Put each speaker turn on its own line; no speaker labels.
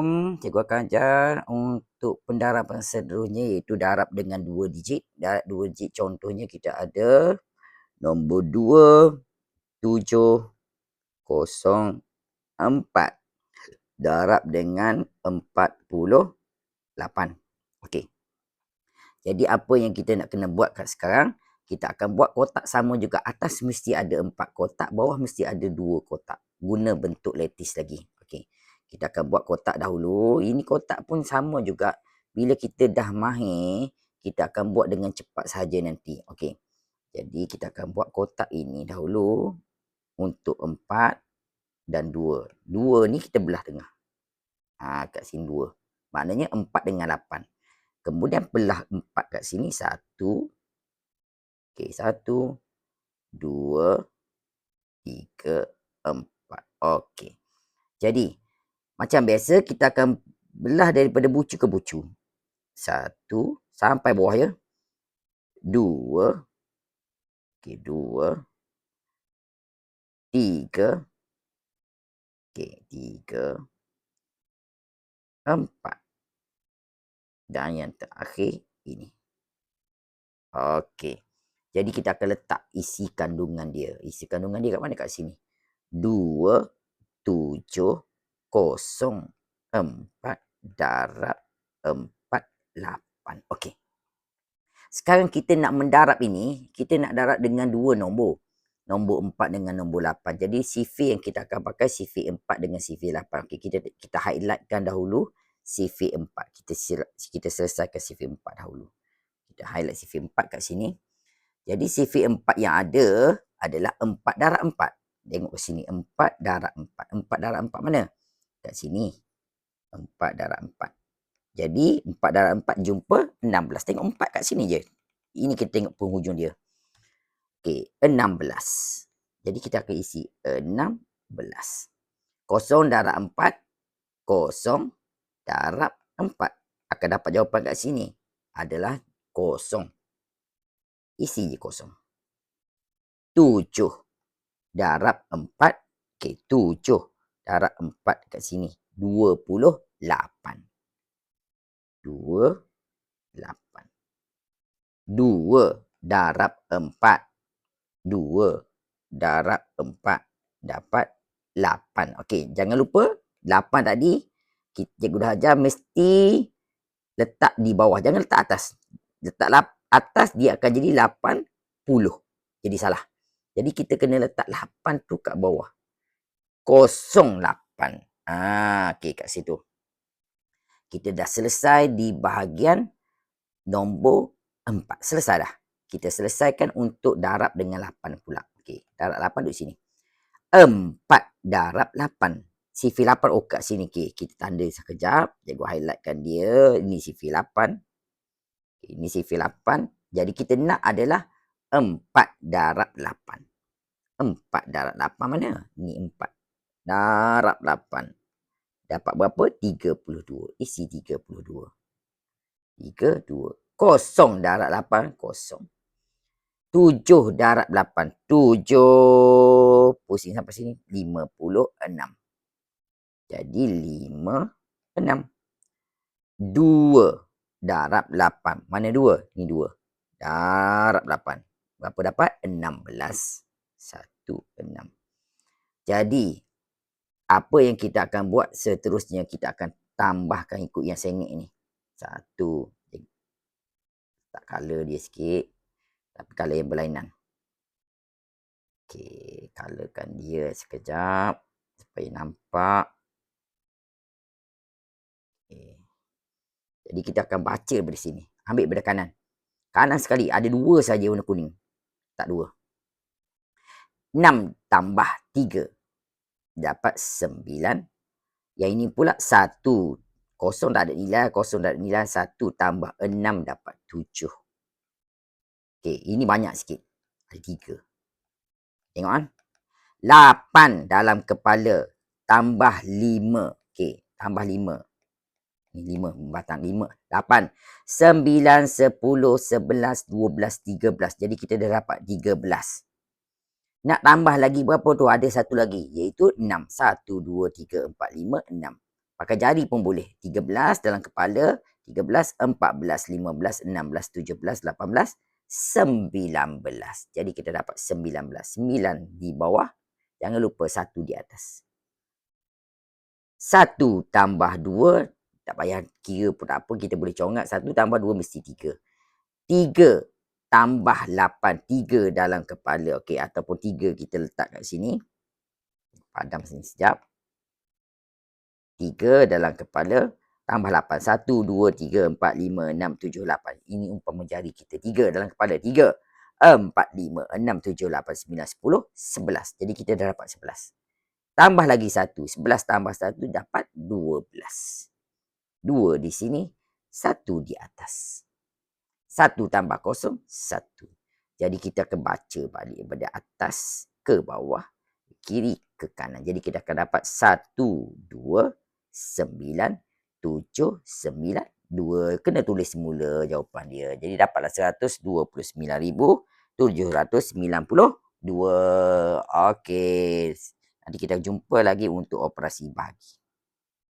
Assalamualaikum. Cikgu akan ajar untuk pendarapan seterusnya iaitu darab dengan dua digit. Darab dua digit contohnya kita ada nombor dua, tujuh, kosong, empat. Darab dengan empat puluh lapan. Okey. Jadi apa yang kita nak kena buat kat sekarang, kita akan buat kotak sama juga. Atas mesti ada empat kotak, bawah mesti ada dua kotak. Guna bentuk lattice lagi. Okey. Kita akan buat kotak dahulu. Ini kotak pun sama juga. Bila kita dah mahir, kita akan buat dengan cepat saja nanti. Okey. Jadi kita akan buat kotak ini dahulu untuk empat dan dua. Dua ni kita belah tengah. Ha, kat sini dua. Maknanya empat dengan lapan. Kemudian belah empat kat sini. Satu. Okey, satu. Dua. Tiga. Empat. Okey. Jadi, macam biasa kita akan belah daripada bucu ke bucu. Satu sampai bawah ya. Dua. Okey, dua. Tiga. Okey, tiga. Empat. Dan yang terakhir ini. Okey. Jadi kita akan letak isi kandungan dia. Isi kandungan dia kat mana? Kat sini. Dua. Tujuh kosong empat darab empat lapan. Okey. Sekarang kita nak mendarab ini, kita nak darab dengan dua nombor. Nombor empat dengan nombor lapan. Jadi CV yang kita akan pakai CV empat dengan CV lapan. Okey, kita kita highlightkan dahulu CV empat. Kita kita selesaikan CV empat dahulu. Kita highlight CV empat kat sini. Jadi CV empat yang ada adalah empat darab empat. Tengok ke sini. Empat darab empat. Empat darab empat mana? Kat sini. 4 darab 4. Jadi 4 darab 4 jumpa 16. Tengok 4 kat sini je. Ini kita tengok penghujung dia. Okey, 16. Jadi kita akan isi 16. Kosong darab 4. Kosong darab 4. Akan dapat jawapan kat sini. Adalah kosong. Isi je kosong. 7 darab 4. Okey, 7 darab 4 kat sini. 28. 28. 2 darab 4. 2 darab 4 dapat 8. Okey, jangan lupa 8 tadi cikgu dah ajar mesti letak di bawah. Jangan letak atas. Letak atas dia akan jadi 80. Jadi salah. Jadi kita kena letak 8 tu kat bawah. 08. Ah, okey kat situ. Kita dah selesai di bahagian nombor 4. Selesai dah. Kita selesaikan untuk darab dengan 8 pula. Okey, darab 8 duduk sini. 4 darab 8. CV 8 oh kat sini. Okey, kita tanda sekejap. Cikgu highlightkan dia. Ini CV 8. Ini CV 8. Jadi kita nak adalah 4 darab 8. 4 darab 8 mana? Ini 4 darab 8. Dapat berapa? 32. Isi 32. 32. Kosong darab 8. Kosong. 7 darab 8. 7. Pusing sampai sini. 56. Jadi 5. 6. 2 darab 8. Mana 2? Ini 2. Darab 8. Berapa dapat? 16. 1, 6. Jadi, apa yang kita akan buat seterusnya kita akan tambahkan ikut yang sengit ni satu tak color dia sikit tapi color yang berlainan. Okey colorkan dia sekejap supaya nampak. Okey. Jadi kita akan baca dari sini. Ambil dari kanan. Kanan sekali ada dua saja warna kuning. Tak dua. 6 tambah 3 dapat sembilan. Yang ini pula satu. Kosong tak ada nilai. Kosong tak ada nilai. Satu tambah enam dapat tujuh. Okey, ini banyak sikit. Ada tiga. Tengok kan. Lapan dalam kepala. Tambah lima. Okey, tambah lima. Ini lima. Batang lima. Lapan. Sembilan, sepuluh, sebelas, dua belas, tiga belas. Jadi kita dah dapat tiga belas. Nak tambah lagi berapa tu? Ada satu lagi. Iaitu 6. 1, 2, 3, 4, 5, 6. Pakai jari pun boleh. 13 dalam kepala, 13, 14, 15, 16, 17, 18, 19. Jadi kita dapat 19. 9 di bawah. Jangan lupa 1 di atas. 1 tambah 2. Tak payah kira pun apa. Kita boleh congat. 1 tambah 2 mesti 3. 3 tambah 8. 3 dalam kepala. Okey. Ataupun 3 kita letak kat sini. Padam sini sekejap. 3 dalam kepala tambah 8. 1, 2, 3, 4, 5, 6, 7, 8. Ini umpama jari kita. 3 dalam kepala. 3, 4, 5, 6, 7, 8, 9, 10, 11. Jadi kita dah dapat 11. Tambah lagi 1. 11 tambah 1 dapat 12. 2 di sini, 1 di atas. 1 tambah kosong, 1. Jadi kita akan baca balik daripada atas ke bawah, kiri ke kanan. Jadi kita akan dapat 1, 2, 9, tujuh, sembilan, dua. Kena tulis semula jawapan dia. Jadi dapatlah seratus dua puluh sembilan ribu tujuh ratus sembilan puluh dua. Okey. Nanti kita jumpa lagi untuk operasi bahagi.